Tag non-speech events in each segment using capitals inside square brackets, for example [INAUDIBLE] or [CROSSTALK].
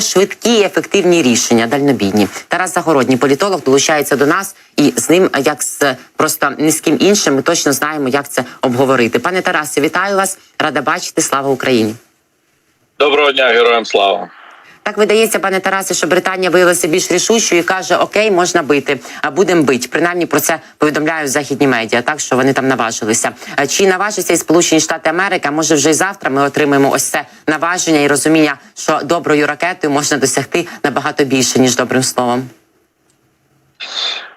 швидкі і ефективні рішення, дальнобійні. Тарас Загородній, політолог, долучається до нас, і з ним, як з просто не з ким іншим, ми точно знаємо, як це обговорити. Пане Тарасе, вітаю вас, рада бачити. Слава Україні. Доброго дня, героям слава. Так видається, пане Тарасе, що Британія виявилася більш рішучою і каже: Окей, можна бити, а будемо бити. Принаймні про це повідомляють західні медіа, так що вони там наважилися. А Чи наважиться і Сполучені Штати Америки? Може вже й завтра ми отримаємо ось це наваження і розуміння, що доброю ракетою можна досягти набагато більше ніж добрим словом.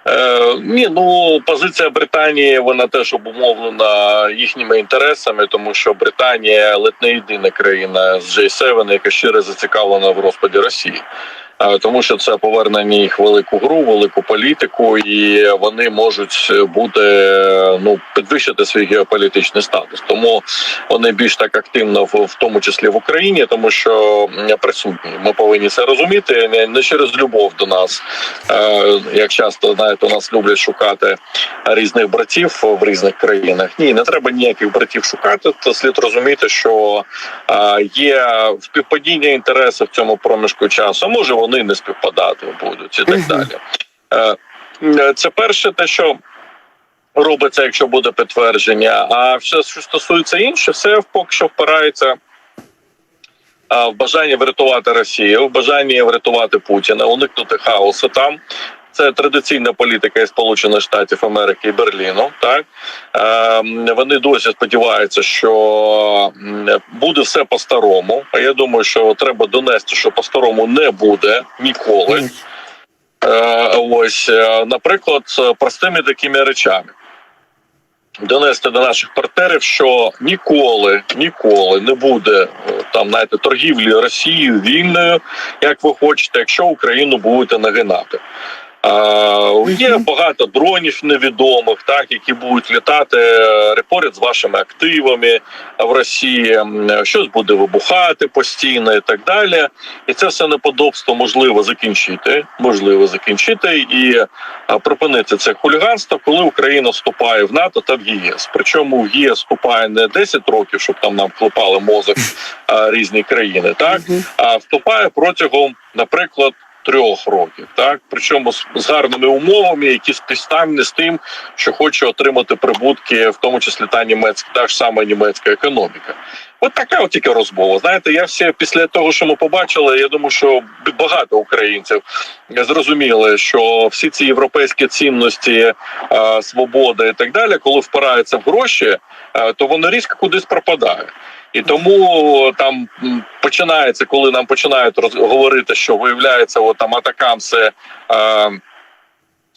Е, ні, ну позиція Британії вона теж обумовлена їхніми інтересами, тому що Британія ледь не єдина країна з G7, яка щиро зацікавлена в розпаді Росії. Е, Тому що це повернення їх велику гру, велику політику, і вони можуть бути ну підвищити свій геополітичний статус. Тому вони більш так активно в, тому числі в Україні, тому що присутні. Ми повинні це розуміти не, через любов до нас, е, як часто знаєте, у нас люблять шукати різних братів в різних країнах. Ні, не треба ніяких братів шукати. То слід розуміти, що е, є співпадіння інтересів в цьому проміжку часу. Може вони не співпадати будуть і так далі. Е, е, Це перше, те, що робиться, якщо буде підтвердження. А все, що стосується інше, все поки що впирається. В бажанні врятувати Росію, в бажанні врятувати Путіна, уникнути хаосу там. Це традиційна політика і Сполучених Штатів Америки і Берліну. Так е, вони досі сподіваються, що буде все по-старому. А я думаю, що треба донести, що по-старому не буде ніколи. Е, ось, е, наприклад, простими такими речами. Донести до наших партнерів, що ніколи, ніколи не буде е, там знаєте, торгівлі Росією вільною, як ви хочете, якщо Україну будете нагинати. Е, є багато дронів невідомих, так які будуть літати е, поряд з вашими активами в Росії. Щось буде вибухати постійно і так далі. І це все неподобство можливо закінчити. Можливо закінчити і е, припинити це хуліганство, коли Україна вступає в НАТО та в ЄС. Причому в ЄС вступає не 10 років, щоб там нам клепали мозок різні країни, так а вступає протягом, наприклад. Трьох років, так причому з, з гарними умовами, які співставні з тим, що хоче отримати прибутки, в тому числі та німецька, та ж сама німецька економіка. От така от тільки розмова. Знаєте, я всі після того, що ми побачили, я думаю, що багато українців зрозуміли, що всі ці європейські цінності, е, свобода і так далі, коли впираються в гроші, е, то воно різко кудись пропадає. І тому там починається, коли нам починають розговорити, що виявляється, от там атакамси. Е,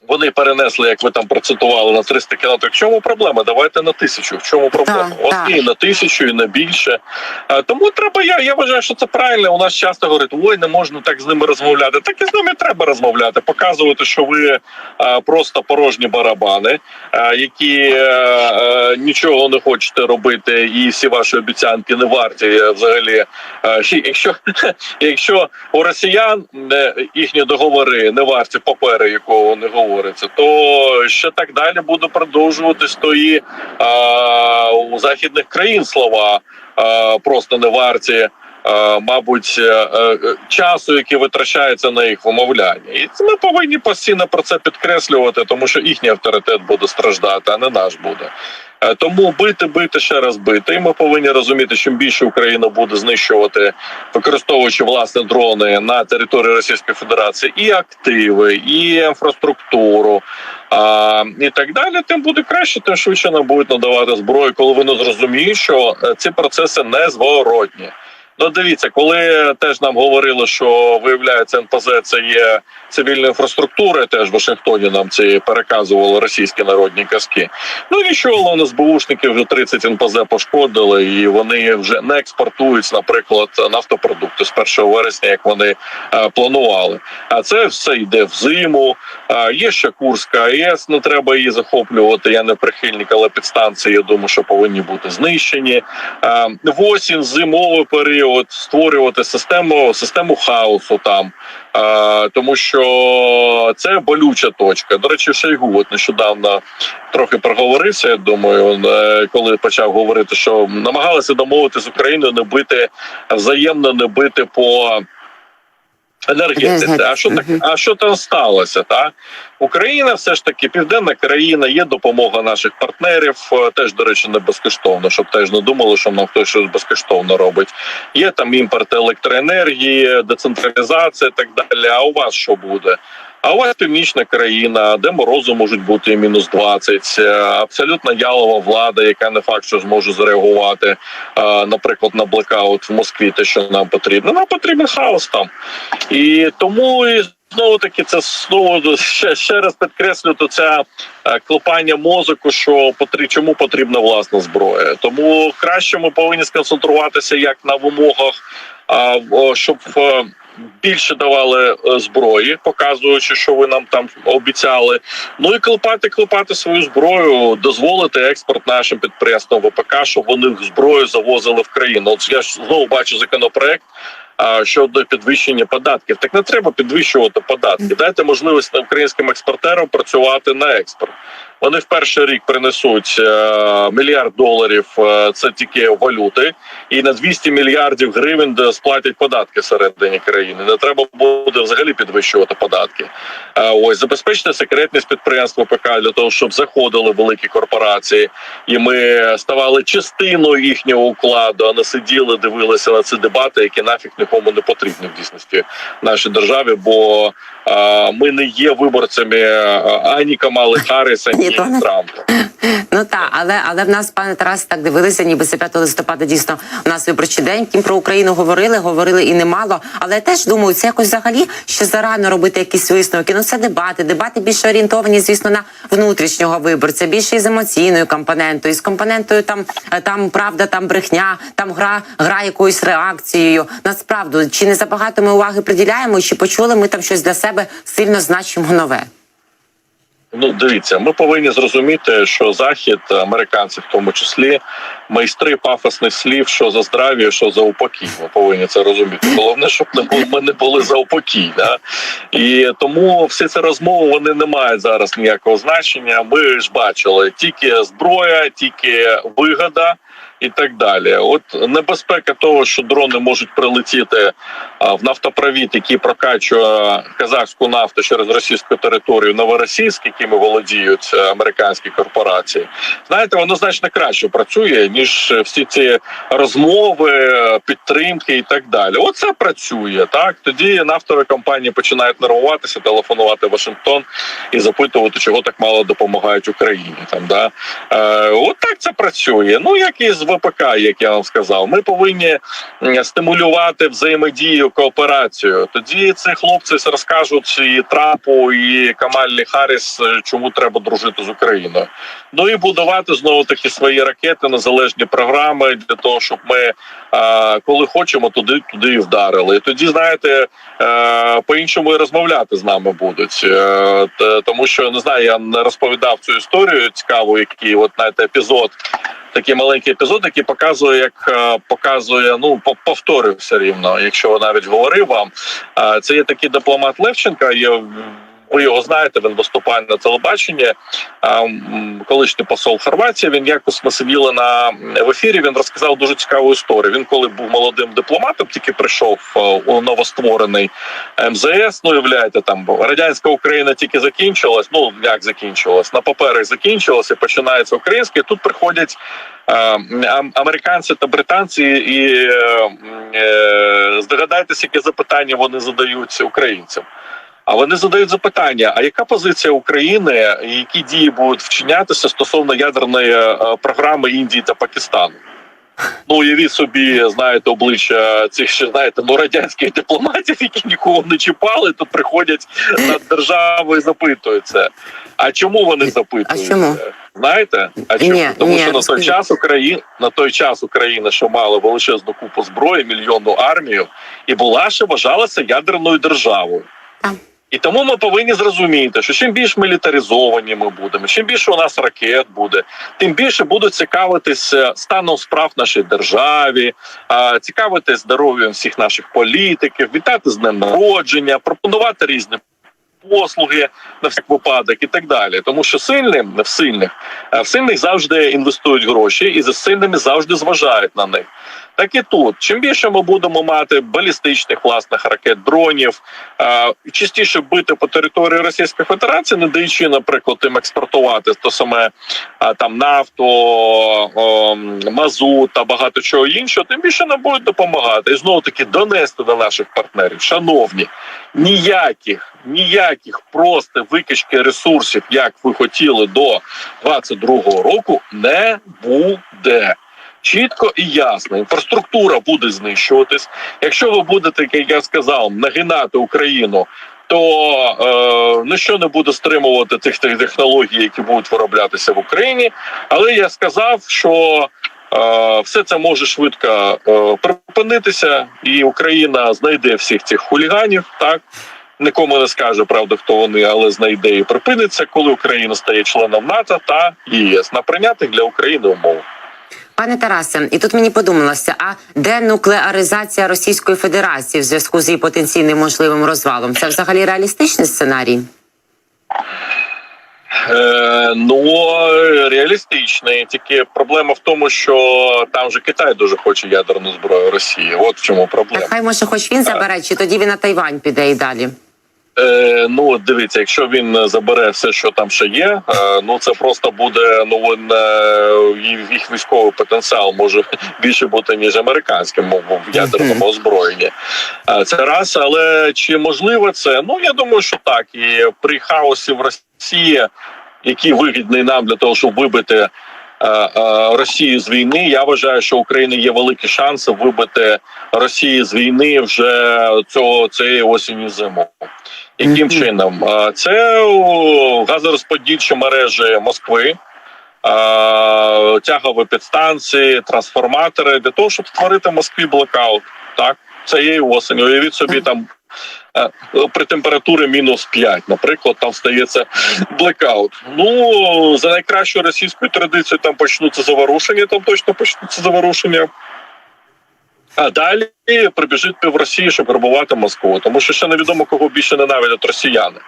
вони перенесли, як ви там процитували, на 300 кілометрів. В чому проблема? Давайте на тисячу. В чому проблема? Так, От так. і на тисячу, і на більше. А, тому треба. Я, я вважаю, що це правильно. У нас часто говорять, ой, не можна так з ними розмовляти. Так і з ними треба розмовляти, показувати, що ви просто порожні барабани, які е, е, нічого не хочете робити, і всі ваші обіцянки не варті взагалі. Якщо, [LAUGHS] якщо у росіян е, їхні договори не варті папери, якого не говориться, то ще так далі буде продовжуватись, то і а, у західних країн слова а, просто не варті. Е, Мабуть, е, е, часу, який витрачається на їх вимовляння, і ми повинні постійно про це підкреслювати, тому що їхній авторитет буде страждати, а не наш буде. Тому бити, бити ще раз бити. І ми повинні розуміти, чим більше Україна буде знищувати, використовуючи власне дрони на території Російської Федерації, і активи, і інфраструктуру. А, і так далі, тим буде краще, тим швидше нам будуть надавати зброю, коли вони зрозуміють, що ці процеси незворотні. Ну, дивіться, коли теж нам говорили, що виявляється НПЗ це є цивільна інфраструктура, теж в Вашингтоні нам це переказували російські народні казки. Ну нічого, але НСБУшники вже 30 НПЗ пошкодили, і вони вже не експортують, наприклад, нафтопродукти з 1 вересня, як вони е, планували. А це все йде в зиму. А є ще Курська АЕС, не треба її захоплювати. Я не прихильник, але підстанції, я думаю, що повинні бути знищені. А, в осінь, зимовий період створювати систему, систему хаосу там. е, тому що це болюча точка. До речі, Шойгу от нещодавно трохи проговорився. Я думаю, е, коли почав говорити, що намагалися домовити з Україною не бити взаємно не бити по енергетиці. А що так? А що там сталося? Та Україна все ж таки південна країна, є допомога наших партнерів. е, Теж до речі, не безкоштовно, щоб теж не думали, що нам хтось щось безкоштовно робить. Є там імпорт електроенергії, децентралізація, і так далі. А у вас що буде? А вас північна країна, де морози можуть бути мінус 20, е, абсолютно ялова влада, яка не факт, що зможе зреагувати, е, наприклад, на блекаут в Москві, те, що нам потрібно. Нам потрібен хаос там. І тому і знову таки це знову ще, ще раз підкреслю, то ця е, клепання мозоку, що потр- чому потрібна власна зброя. Тому краще ми повинні сконцентруватися як на вимогах, щоб. Більше давали е, зброї, показуючи, що ви нам там обіцяли. Ну і клепати, клепати свою зброю, дозволити експорт нашим підприємствам ВПК, щоб вони зброю завозили в країну. От я ж знову бачу законопроект а, щодо підвищення податків. Так не треба підвищувати податки. Дайте можливість українським експортерам працювати на експорт. Вони в перший рік принесуть е, мільярд доларів. е, це тільки валюти, і на 200 мільярдів гривень сплатять податки всередині країни. Не треба буде взагалі підвищувати податки. Е, ось забезпечити секретність підприємств ВПК для того, щоб заходили великі корпорації, і ми ставали частиною їхнього укладу, а не сиділи, дивилися на ці дебати, які нафіг нікому не потрібні в дійсності нашій державі. Бо ми не є виборцями ані Камали Харріс, ані [LAUGHS] Ні, то не- Ну так, але але в нас, пане Тарас, так дивилися, ніби це 5 листопада дійсно у нас виборчий день. Втім, про Україну говорили, говорили і немало. Але я теж думаю, це якось взагалі ще зарано робити якісь висновки. Ну це дебати. Дебати більше орієнтовані, звісно, на внутрішнього виборця, більше із емоційною компонентою, з компонентою там, е, там правда, там брехня, там гра, гра якоюсь реакцією. Насправді, чи не забагато ми уваги приділяємо, чи почули ми там щось для себе сильно значимо нове? Ну, дивіться, ми повинні зрозуміти, що захід, американці, в тому числі, майстри пафосних слів, що за здрав'я, що за упокій. Ми повинні це розуміти. Головне, щоб не були, ми не були за упокій. Да? І тому всі ці розмови вони не мають зараз ніякого значення. Ми ж бачили тільки зброя, тільки вигода. І так далі, от небезпека того, що дрони можуть прилетіти в нафтопровід, який прокачує казахську нафту через російську територію новоросійськ, якими володіють е, американські корпорації. Знаєте, воно значно краще працює ніж всі ці розмови, підтримки і так далі. Оце працює так. Тоді нафтові компанії починають нервуватися, телефонувати Вашингтон і запитувати, чого так мало допомагають Україні. Там да е, от так це працює. Ну як і з ВПК, як я вам сказав, ми повинні стимулювати взаємодію, кооперацію. Тоді ці хлопці розкажуть і Трампу, і Камалі Харріс, е, чому треба дружити з Україною. Ну і будувати знову таки свої ракети, незалежні програми для того, щоб ми коли хочемо, туди туди і вдарили. І тоді знаєте, е, по-іншому і розмовляти з нами будуть. Е, тому що не знаю, я не розповідав цю історію цікаву, який от знаєте, епізод. Такий маленький епізод, який показує, як е, показує, ну по- повторюю все рівно, якщо навіть говорив вам. Е, Це є такий дипломат Левченка. Є ви його знаєте, він виступає на телебаченні. Колишній посол Хорватії. Він якось ми сиділи на в ефірі. Він розказав дуже цікаву історію. Він, коли був молодим дипломатом, тільки прийшов е, у новостворений МЗС. Ну уявляєте, там радянська Україна тільки закінчилась. Ну як закінчилась на паперах закінчилась і починається українське. Тут приходять. е, Американці та британці, і е, е, здогадайтеся, яке запитання вони задають українцям. А вони задають запитання: а яка позиція України, і які дії будуть вчинятися стосовно ядерної е, програми Індії та Пакистану? Ну, уявіть собі, знаєте, обличчя цих ще знаєте, ну радянських дипломатів, які нікого не чіпали, тут приходять на державу і запитують це. А чому вони запитують? А чому? Знаєте? А чому? Ні, Тому ні, що на той час Україна на той час Україна, що мала величезну купу зброї, мільйонну армію, і була ще вважалася ядерною державою. І тому ми повинні зрозуміти, що чим більш мілітаризовані ми будемо, чим більше у нас ракет буде, тим більше будуть цікавитися станом справ нашій державі, а, цікавитись здоров'ям всіх наших політиків, вітати з днем народження, пропонувати різні. Послуги на всяк випадок і так далі, тому що сильним в сильних в сильних завжди інвестують гроші, і за сильними завжди зважають на них. Так і тут, чим більше ми будемо мати балістичних власних ракет, дронів, частіше бити по території Російської Федерації, не даючи, наприклад, їм експортувати то саме там нафту, мазут та багато чого іншого, тим більше нам будуть допомагати. І знову таки донести до наших партнерів, шановні, ніяких, ніяких просто викачки ресурсів, як ви хотіли до 22-го року, не буде. Чітко і ясно, інфраструктура буде знищуватись. Якщо ви будете, як я сказав, нагинати Україну, то е, ніщо не буде стримувати тих технологій, які будуть вироблятися в Україні. Але я сказав, що е, все це може швидко е, припинитися, і Україна знайде всіх цих хуліганів. Так нікому не скаже правда, хто вони, але знайде і припиниться, коли Україна стає членом НАТО та ЄС на прийнятих для України умов. Пане Тарасе, і тут мені подумалося: а денуклеаризація Російської Федерації в зв'язку з її потенційним можливим розвалом? Це взагалі реалістичний сценарій? Е, ну реалістичний. Тільки проблема в тому, що там же Китай дуже хоче ядерну зброю Росії. От в чому проблема. Так хай може, хоч він забере, чи тоді він на Тайвань піде і далі. Е, ну дивіться, якщо він забере все, що там ще є, е, ну це просто буде ну він, е, їх- військовий потенціал може [LAUGHS] більше бути ніж американським в ядерному озброєнні. Е, це раз, але чи можливо це? Ну я думаю, що так. І при хаосі в Росії, який вигідний нам для того, щоб вибити. е, е, Росію з війни я вважаю, що України є великі шанси вибити Росію з війни вже цього цієї осені зиму. Яким чином? Це газорозподільчі мережі Москви, тягові підстанції, трансформатори для того, щоб створити в Москві блокаут. Так, цієї осені. Уявіть собі там. е, При температурі мінус 5, наприклад, там стається блекаут. Ну за найкращою російською традицією там почнуться заворушення, там точно почнуться заворушення. А далі прибіжить пів Росії, щоб грабувати Москву, тому що ще невідомо кого більше ненавидять росіяни.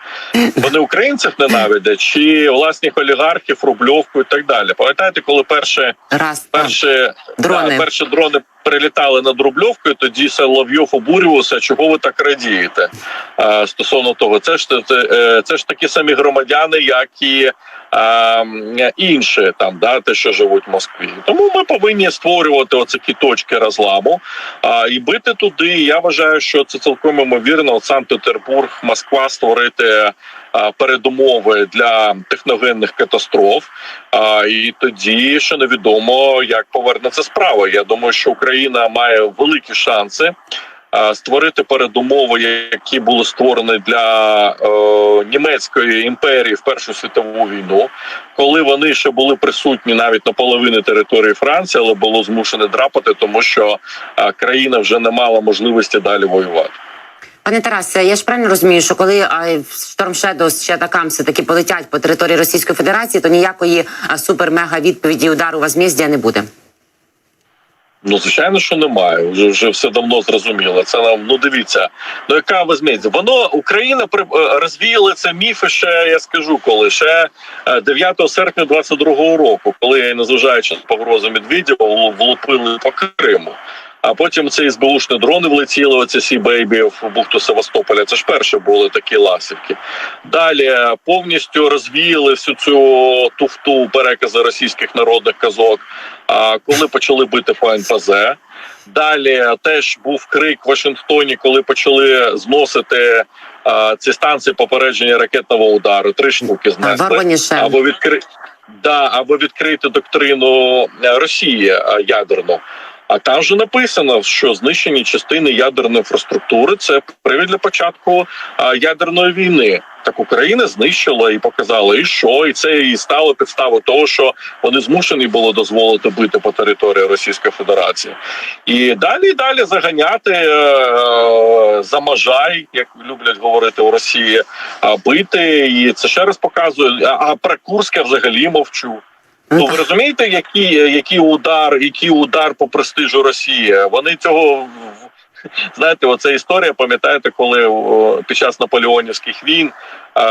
Вони українців ненавидять чи власних олігархів, рубльовку і так далі. Пам'ятаєте, коли перші Раз перші Дрони. Да, перші дрони прилітали над Рубльовкою, тоді Соловйов обурювався, чого ви так радієте а, стосовно того. Це ж це, е, це ж такі самі громадяни, як і а, інші там, да, те, що живуть в Москві. Тому ми повинні створювати оці точки розламу а, і бити туди. Я вважаю, що це цілком імовірно. От Санкт-Петербург, Москва створити. Передумови для техногенних катастроф, і тоді ще невідомо, як повернеться справа. Я думаю, що Україна має великі шанси створити передумови, які були створені для е, німецької імперії в Першу світову війну, коли вони ще були присутні навіть на половині території Франції, але було змушені драпати, тому що а, країна вже не мала можливості далі воювати. Пане Тарасе, я ж правильно розумію, що коли Storm Shadows чи Атакам все таки полетять по території Російської Федерації, то ніякої а, супер-мега відповіді удару возмездія не буде. Ну, звичайно, що немає. Вже вже все давно зрозуміло. Це нам ну дивіться. Ну яка возьметься? Воно Україна при е, розвіяла це міфи ще. Я скажу, коли ще е, 9 серпня 22-го року, коли незважаючи на погрозу Медведєва, влу- влупили по Криму. А потім ці СБУшні дрони влетіли. Оці сі бейбі в бухту Севастополя. Це ж перші були такі ласівки. Далі повністю розвіяли всю цю туфту перекази російських народних казок. А коли почали бити по НПЗ, далі теж був крик в Вашингтоні, коли почали зносити а, ці станції попередження ракетного удару. Три штуки знесли. Або відкри... да, або відкрити доктрину е, Росії е, ядерну. А там же написано, що знищені частини ядерної інфраструктури це привід для початку ядерної війни. Так Україна знищила і показала, і що, і це і стало підставою того, що вони змушені було дозволити бити по території Російської Федерації, і далі і далі заганяти е, е, за можай, як люблять говорити у Росії, а бити. І це ще раз показує. А про Курське взагалі мовчу. Ну ви розумієте, які які удар, який удар по престижу Росії? Вони цього знаєте, оця історія. Пам'ятаєте, коли під час наполеонівських війн е,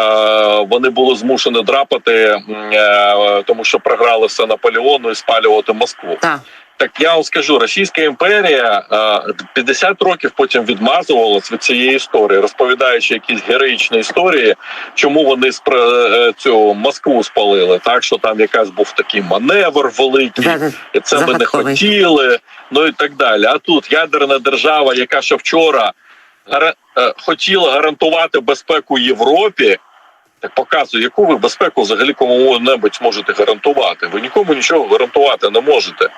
вони були змушені драпати, е, тому що програли все Наполеону і спалювати Москву. Так. Так я вам скажу, Російська імперія е, 50 років потім відмазувалась від цієї історії, розповідаючи якісь героїчні історії, чому вони спра- е, цю Москву спалили. Так що там якась був такий маневр великий, і це ми не хотіли. Ну і так далі. А тут ядерна держава, яка ще вчора е, хотіла гарантувати безпеку Європі. Так показує, яку ви безпеку взагалі кому-небудь можете гарантувати. Ви нікому нічого гарантувати не можете.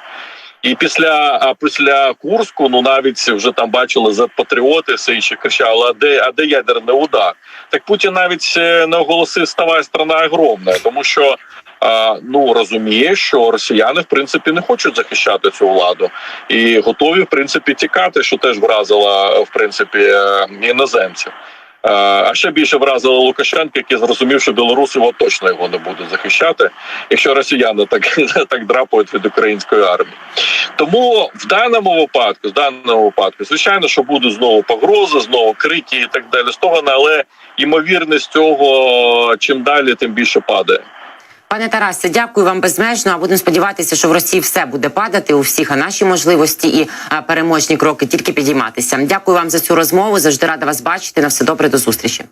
І після після Курську, ну навіть вже там бачили за патріоти, все інше кричали: а де, а де ядерний удар? Так Путін навіть е, не оголосив ставай страна огромна, тому що ну розуміє, що росіяни в принципі не хочуть захищати цю владу і готові в принципі тікати, що теж вразило в принципі е, іноземців. Е, А ще більше вразило Лукашенка, який зрозумів, що білоруси його точно його не будуть захищати, якщо росіяни так, [LAUGHS] так драпають від української армії. Тому в даному випадку, в даному випадку, звичайно, що будуть знову погрози, знову крики і так далі. Стогони, але ймовірність цього чим далі, тим більше падає. Пане Тарасе, дякую вам безмежно. А будемо сподіватися, що в Росії все буде падати у всіх, а наші можливості і переможні кроки тільки підійматися. Дякую вам за цю розмову. Завжди рада вас бачити. На все добре, до зустрічі.